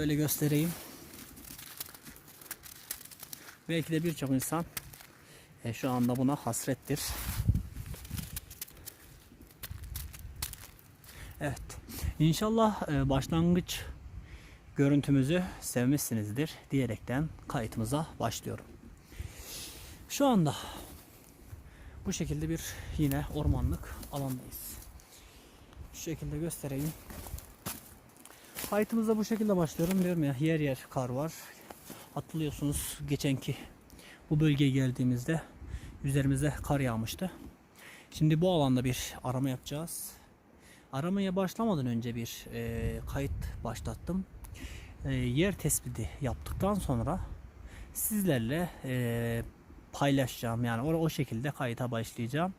şöyle göstereyim. Belki de birçok insan e, şu anda buna hasrettir. Evet. İnşallah e, başlangıç görüntümüzü sevmişsinizdir diyerekten kayıtımıza başlıyorum. Şu anda bu şekilde bir yine ormanlık alandayız. Şu şekilde göstereyim. Kayıtımıza bu şekilde başlıyorum diyorum ya yer yer kar var. Hatırlıyorsunuz geçenki bu bölgeye geldiğimizde üzerimize kar yağmıştı. Şimdi bu alanda bir arama yapacağız. Aramaya başlamadan önce bir e, kayıt başlattım. E, yer tespiti yaptıktan sonra sizlerle e, paylaşacağım. Yani o, o şekilde kayıta başlayacağım.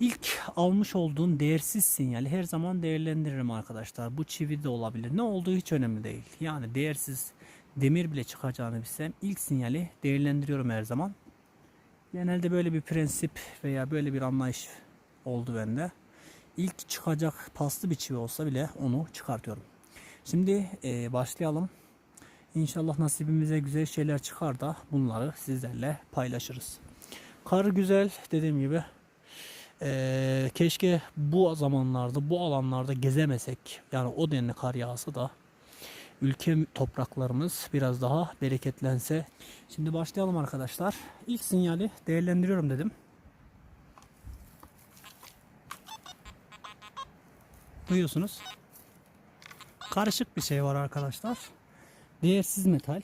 İlk almış olduğum değersiz sinyali her zaman değerlendiririm arkadaşlar. Bu çivi de olabilir. Ne olduğu hiç önemli değil. Yani değersiz demir bile çıkacağını bilsem ilk sinyali değerlendiriyorum her zaman. Genelde böyle bir prensip veya böyle bir anlayış oldu bende. İlk çıkacak paslı bir çivi olsa bile onu çıkartıyorum. Şimdi e, başlayalım. İnşallah nasibimize güzel şeyler çıkar da bunları sizlerle paylaşırız. Kar güzel dediğim gibi. Ee, keşke bu zamanlarda bu alanlarda gezemesek yani o denli kar yağsa da ülke topraklarımız biraz daha bereketlense. Şimdi başlayalım arkadaşlar. İlk sinyali değerlendiriyorum dedim. Duyuyorsunuz. Karışık bir şey var arkadaşlar. Değersiz metal.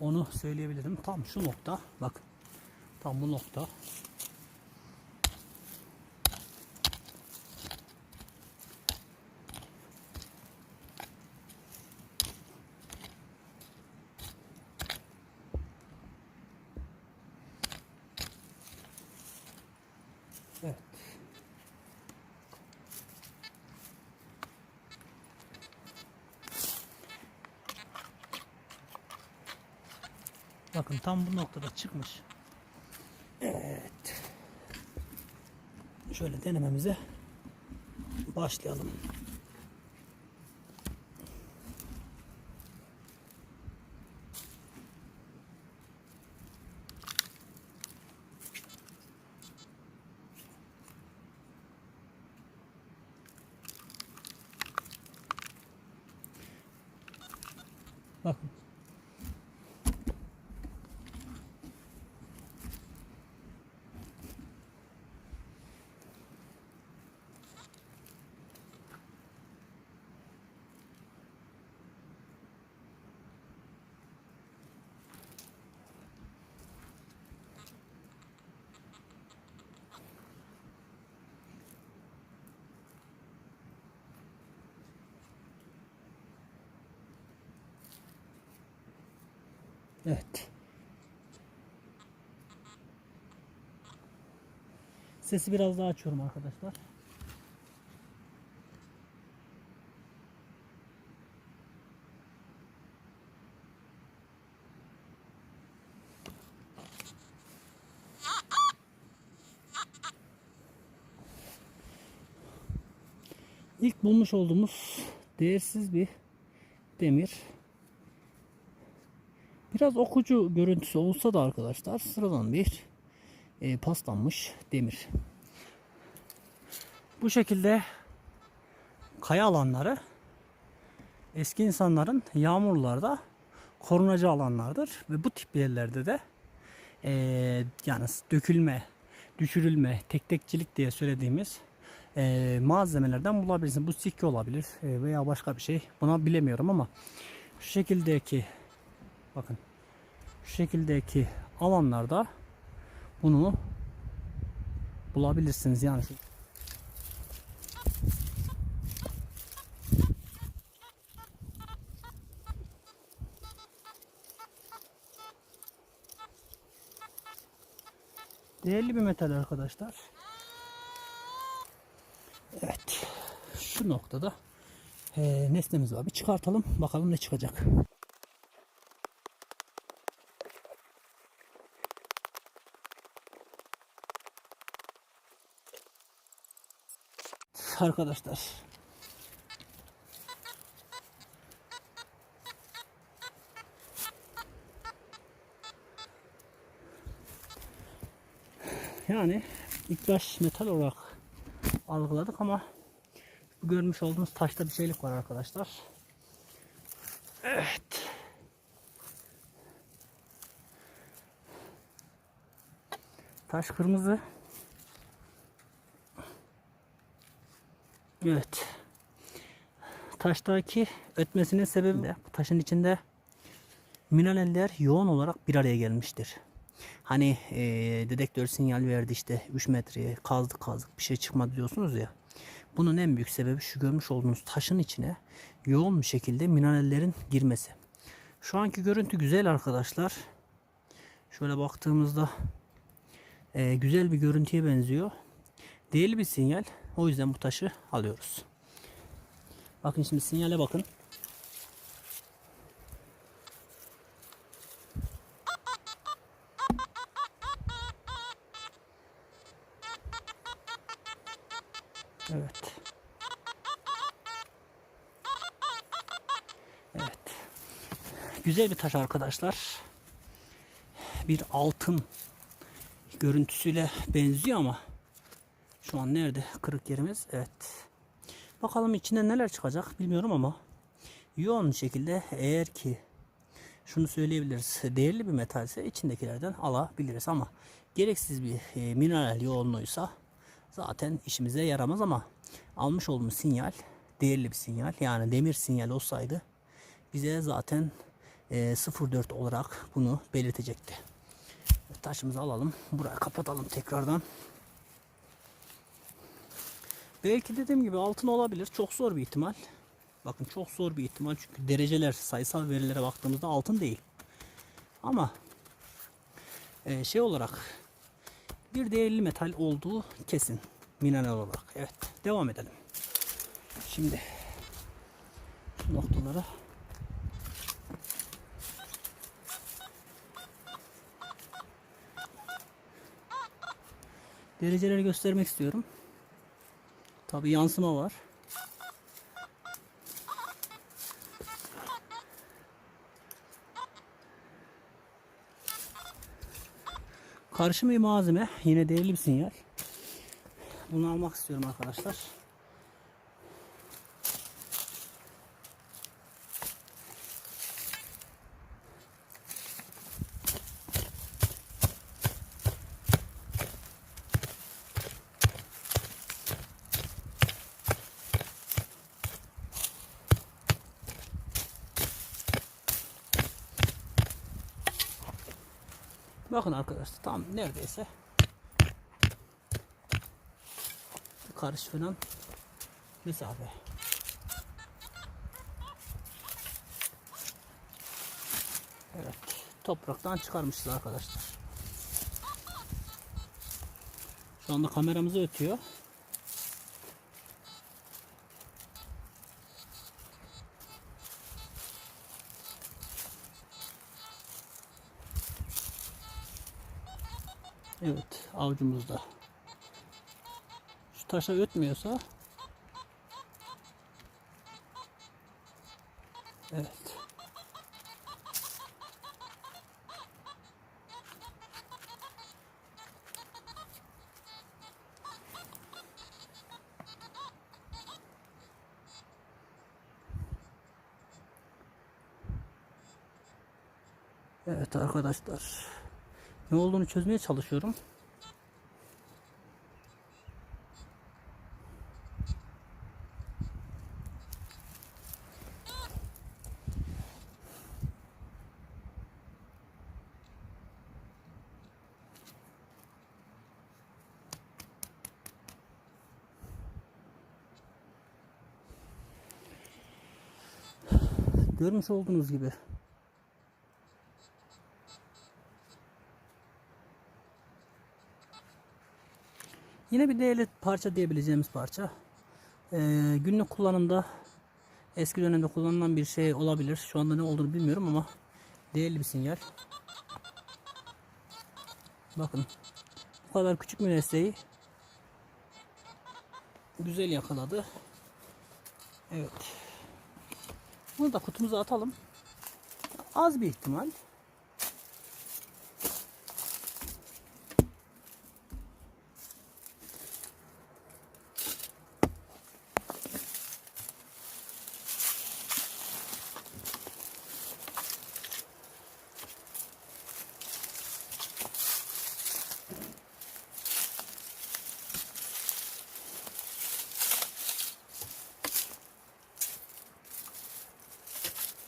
Onu söyleyebilirim. Tam şu nokta. Bakın. Tam bu nokta. Evet. Bakın tam bu noktada çıkmış. Evet. Şöyle denememize başlayalım. Bakın. Evet. Sesi biraz daha açıyorum arkadaşlar. İlk bulmuş olduğumuz değersiz bir demir. Biraz okucu görüntüsü olsa da arkadaşlar sıradan bir e, paslanmış demir. Bu şekilde kaya alanları eski insanların yağmurlarda korunacı alanlardır ve bu tip yerlerde de e, yani dökülme, düşürülme, tek tekçilik diye söylediğimiz e, malzemelerden bulabilirsiniz. Bu sikke olabilir e, veya başka bir şey. Buna bilemiyorum ama şu şekildeki bakın şu şekildeki alanlarda bunu bulabilirsiniz yani Değerli bir metal arkadaşlar. Evet. Şu noktada eee, nesnemiz var. Bir çıkartalım. Bakalım ne çıkacak. arkadaşlar. Yani ilk baş metal olarak algıladık ama görmüş olduğunuz taşta bir şeylik var arkadaşlar. Evet. Taş kırmızı. Evet. Taştaki ötmesinin sebebi de taşın içinde mineraller yoğun olarak bir araya gelmiştir. Hani eee dedektör sinyal verdi işte 3 metreye kazdık kazdık bir şey çıkmadı diyorsunuz ya. Bunun en büyük sebebi şu görmüş olduğunuz taşın içine yoğun bir şekilde minerallerin girmesi. Şu anki görüntü güzel arkadaşlar. Şöyle baktığımızda eee, güzel bir görüntüye benziyor. Değerli bir sinyal. O yüzden bu taşı alıyoruz. Bakın şimdi sinyale bakın. Evet. Evet. Güzel bir taş arkadaşlar. Bir altın görüntüsüyle benziyor ama şu an nerede kırık yerimiz? Evet. Bakalım içinde neler çıkacak bilmiyorum ama yoğun şekilde eğer ki şunu söyleyebiliriz. Değerli bir metalse içindekilerden alabiliriz ama gereksiz bir e, mineral yoğunluğuysa zaten işimize yaramaz ama almış olduğumuz sinyal değerli bir sinyal. Yani demir sinyal olsaydı bize zaten e, 04 olarak bunu belirtecekti. Taşımızı alalım. Burayı kapatalım tekrardan. Belki dediğim gibi altın olabilir. Çok zor bir ihtimal. Bakın çok zor bir ihtimal çünkü dereceler sayısal verilere baktığımızda altın değil. Ama e, şey olarak bir değerli metal olduğu kesin mineral olarak. Evet devam edelim. Şimdi şu noktaları dereceleri göstermek istiyorum. Tabi yansıma var. Karışım bir malzeme. Yine değerli bir sinyal. Bunu almak istiyorum arkadaşlar. Bakın arkadaşlar tam neredeyse karış falan mesafe. Evet topraktan çıkarmışız arkadaşlar. Şu anda kameramızı ötüyor. Evet avcumuzda. Şu taşa ötmüyorsa Evet. Evet arkadaşlar. Ne olduğunu çözmeye çalışıyorum. Görmüş olduğunuz gibi Yine bir değerli parça diyebileceğimiz parça. Ee, günlük kullanımda eski dönemde kullanılan bir şey olabilir. Şu anda ne olduğunu bilmiyorum ama değerli bir sinyal. Bakın bu kadar küçük bir güzel yakaladı. Evet. Bunu da kutumuza atalım. Az bir ihtimal.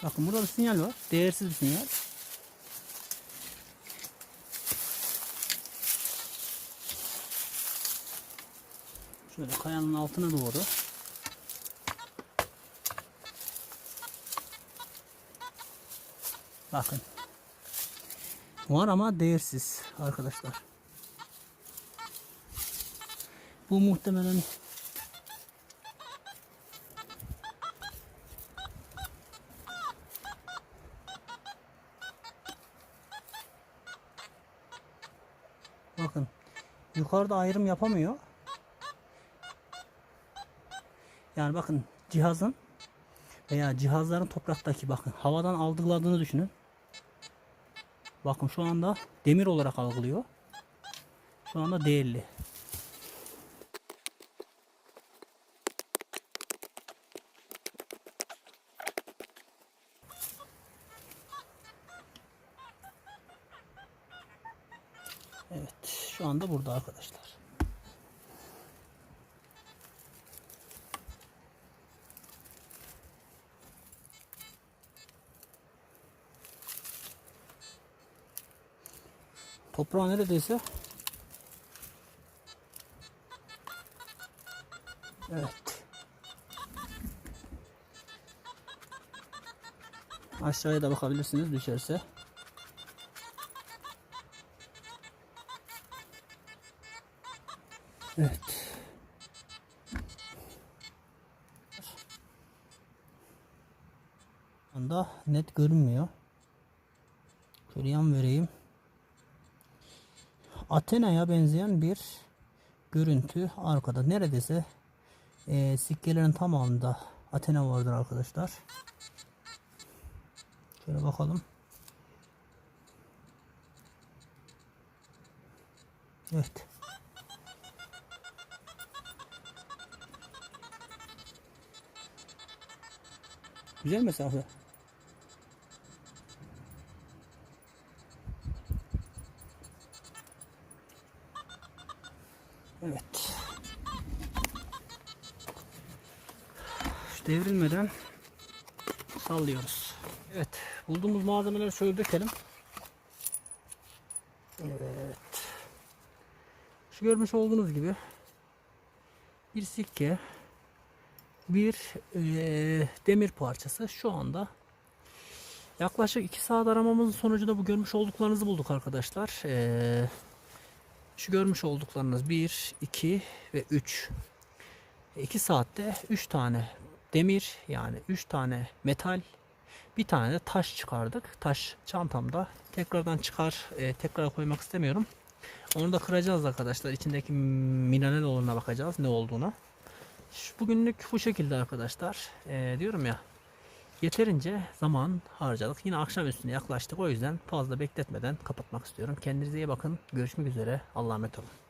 Bakın burada bir sinyal var. Değersiz bir sinyal. Şöyle kayanın altına doğru. Bakın. Var ama değersiz arkadaşlar. Bu muhtemelen Bakın yukarıda ayrım yapamıyor. Yani bakın cihazın veya cihazların topraktaki bakın havadan algıladığını düşünün. Bakın şu anda demir olarak algılıyor. Şu anda değerli. Evet, şu anda burada arkadaşlar. Toprağı neredeyse Evet. Aşağıya da bakabilirsiniz düşerse. Evet. Anda net görünmüyor. Şöyle yan vereyim. Athena'ya benzeyen bir görüntü arkada. Neredeyse e, sikkelerin tamamında Athena vardır arkadaşlar. Şöyle bakalım. Evet. Güzel mesafe. Evet. Şu devrilmeden sallıyoruz. Evet. Bulduğumuz malzemeleri şöyle dökelim. Evet. Şu görmüş olduğunuz gibi bir sikke bir eee, demir parçası şu anda yaklaşık 2 saat aramamızın sonucunda bu görmüş olduklarınızı bulduk arkadaşlar. Eee, şu görmüş olduklarınız 1, 2 ve 3. 2 saatte 3 tane demir yani 3 tane metal bir tane de taş çıkardık. Taş çantamda. Tekrardan çıkar e, tekrar koymak istemiyorum. Onu da kıracağız arkadaşlar. İçindeki mineral olanına bakacağız ne olduğuna. Bugünlük bu şekilde arkadaşlar. Ee, diyorum ya yeterince zaman harcadık. Yine akşam üstüne yaklaştık. O yüzden fazla bekletmeden kapatmak istiyorum. Kendinize iyi bakın. Görüşmek üzere. Allah'a emanet olun.